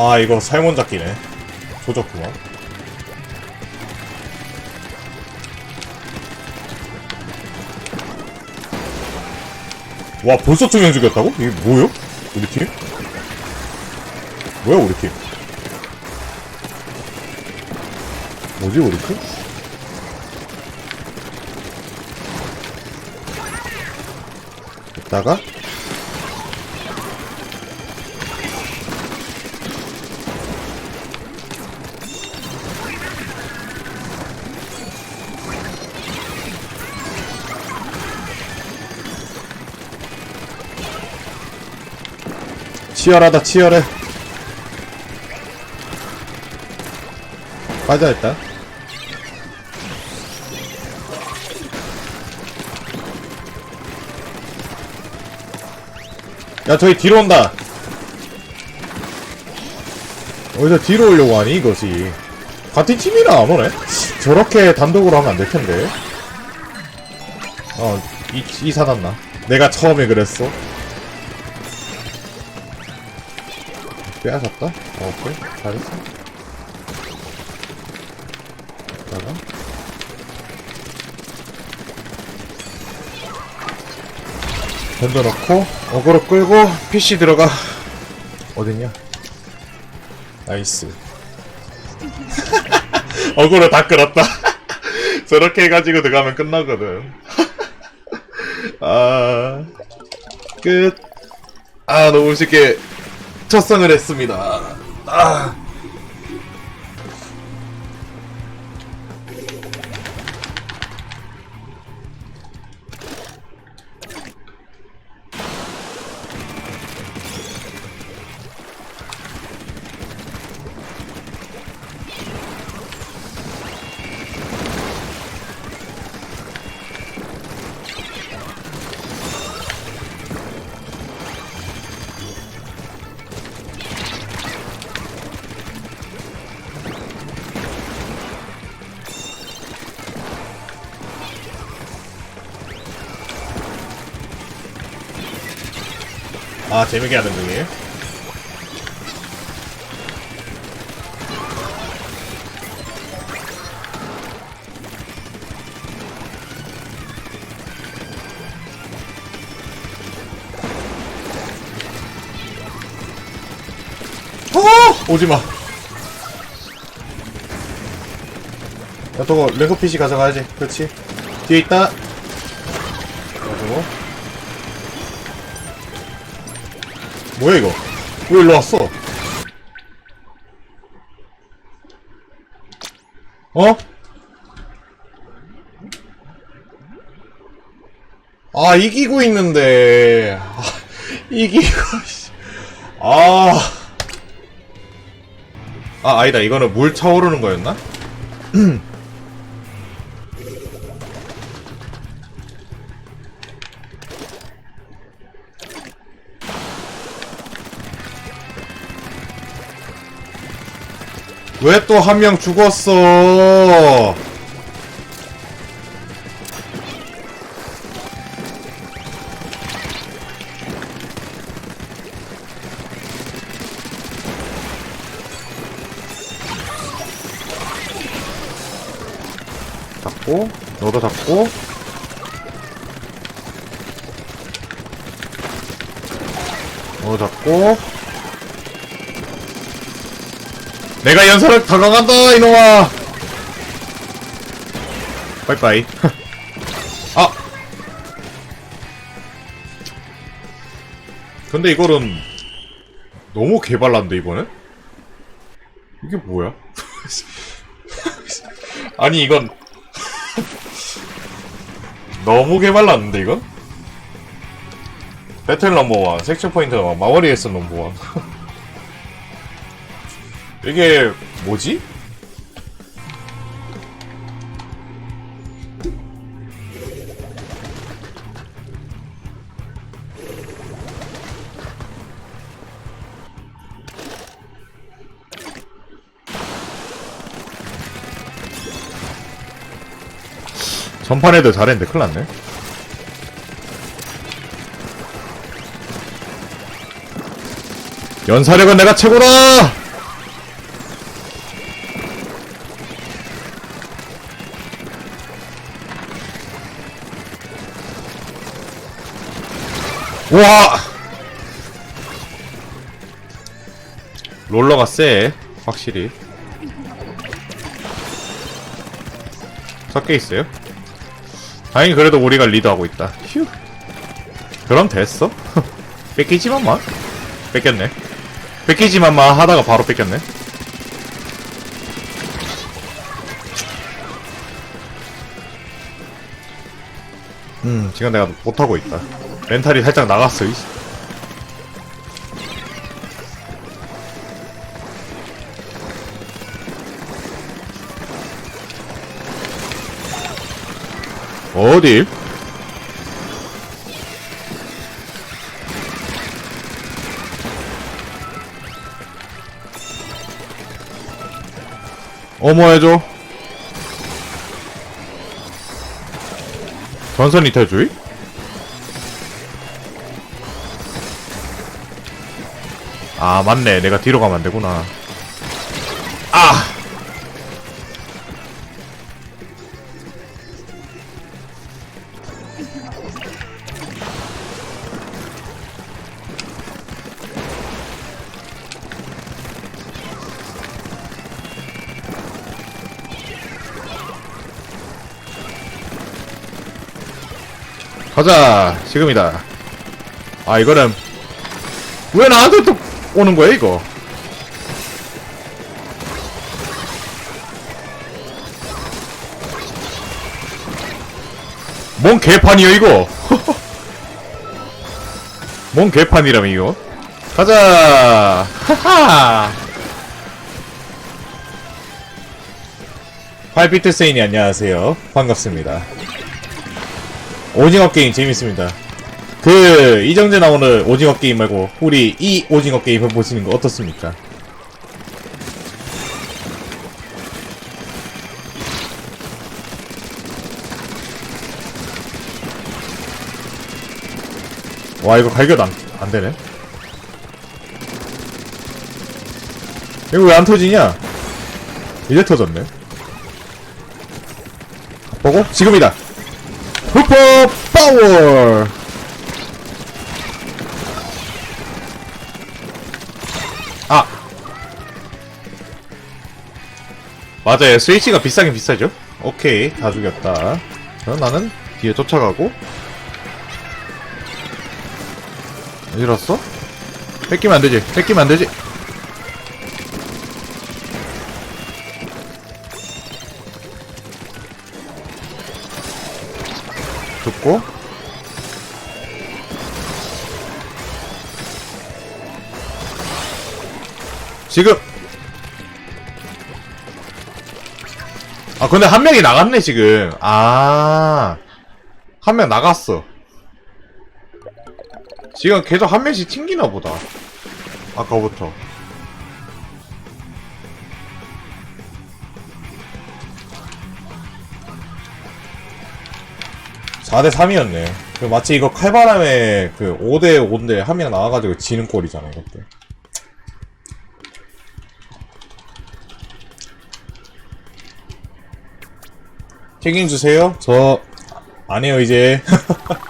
아 이거 살몬 잡기네 조졌구만 와 벌써 두명 죽였다고? 이게 뭐요? 우리 팀? 뭐야 우리 팀? 뭐지 우리 팀? 이따가 치열하다 치열해. 빠져 일단. 야 저기 뒤로 온다. 어디서 뒤로 오려고 하니 이것이? 같은 팀이라 안 오네 저렇게 단독으로 하면 안 될 텐데. 어 이, 이 사놨나 내가 처음에 그랬어 빼앗았다? 어, 오케이. 잘했어. 다가 던져놓고, 어그로 끌고, PC 들어가. 어딨냐? 나이스. 어그로 다 끌었다. 저렇게 해가지고 들어가면 끝나거든. 아, 끝. 아, 너무 쉽게 첫성을 했습니다. 아. 아, 재밌게 하는 중이에요? 어! 오지마. 야, 저거, 레고 PC 가져가야지. 그렇지. 뒤에 있다. 뭐야 이거? 왜 일로 왔어? 어? 아 이기고 있는데 아, 이기고 씨. 아. 아 아니다 이거는 물 차오르는 거였나? 왜 또 한 명 죽었어? 잡고, 너도 잡고. 너도 잡고. 내가 연설을 다가간다 이놈아. 빠이빠이. 아! 근데 이거는 너무 개발란데 이번엔? 이게 뭐야? 아니 이건 너무 개발랐는데 이건? 배틀 넘버원 섹션 포인트가 마워리에서 넘버원 이게 뭐지? 전판에도 잘했는데 큰일 났네 연사력은 내가 최고다! 와! 롤러가 세, 확실히. 섞여 있어요? 다행히 그래도 우리가 리드하고 있다. 휴. 그럼 됐어? 뺏기지만만? 뺏겼네. 뺏기지만만 하다가 바로 뺏겼네. 음, 지금 내가 못하고 있다. 멘탈이 살짝 나갔어, 이 어딜? 어머 해줘. 전선 이탈주의? 아 맞네. 내가 뒤로 가면 안되구나. 아! 가자. 지금이다. 아 이거는. 왜 나한테 또 오는 거야 이거? 뭔 개판이야 이거? 뭔 개판이라며 이거? 가자! 하하! 8비트 세인이 안녕하세요. 반갑습니다. 오징어 게임 재밌습니다. 그 이정재 나오는 오징어 게임 말고 우리 이 오징어 게임 해보시는 거 어떻습니까? 와 이거 갈겨 안, 안 되네. 이거 왜 안 터지냐? 이제 터졌네. 보고 지금이다. 슈퍼 파워! 맞아요. 스위치가 비싸긴 비싸죠? 오케이. 다 죽였다. 그럼 나는 뒤에 쫓아가고. 어디 갔어? 뺏기면 안 되지. 뺏기면 안 되지. 죽고 지금 아 근데 한 명이 나갔네 지금. 아 한 명 나갔어. 지금 계속 한 명씩 튕기나 보다. 아까부터. 4대 3이었네. 그 마치 이거 칼바람에 그 5대 5인데 한 명 나와가지고 지는 꼴이잖아, 이것도. 책임주세요. 저, 안 해요, 이제.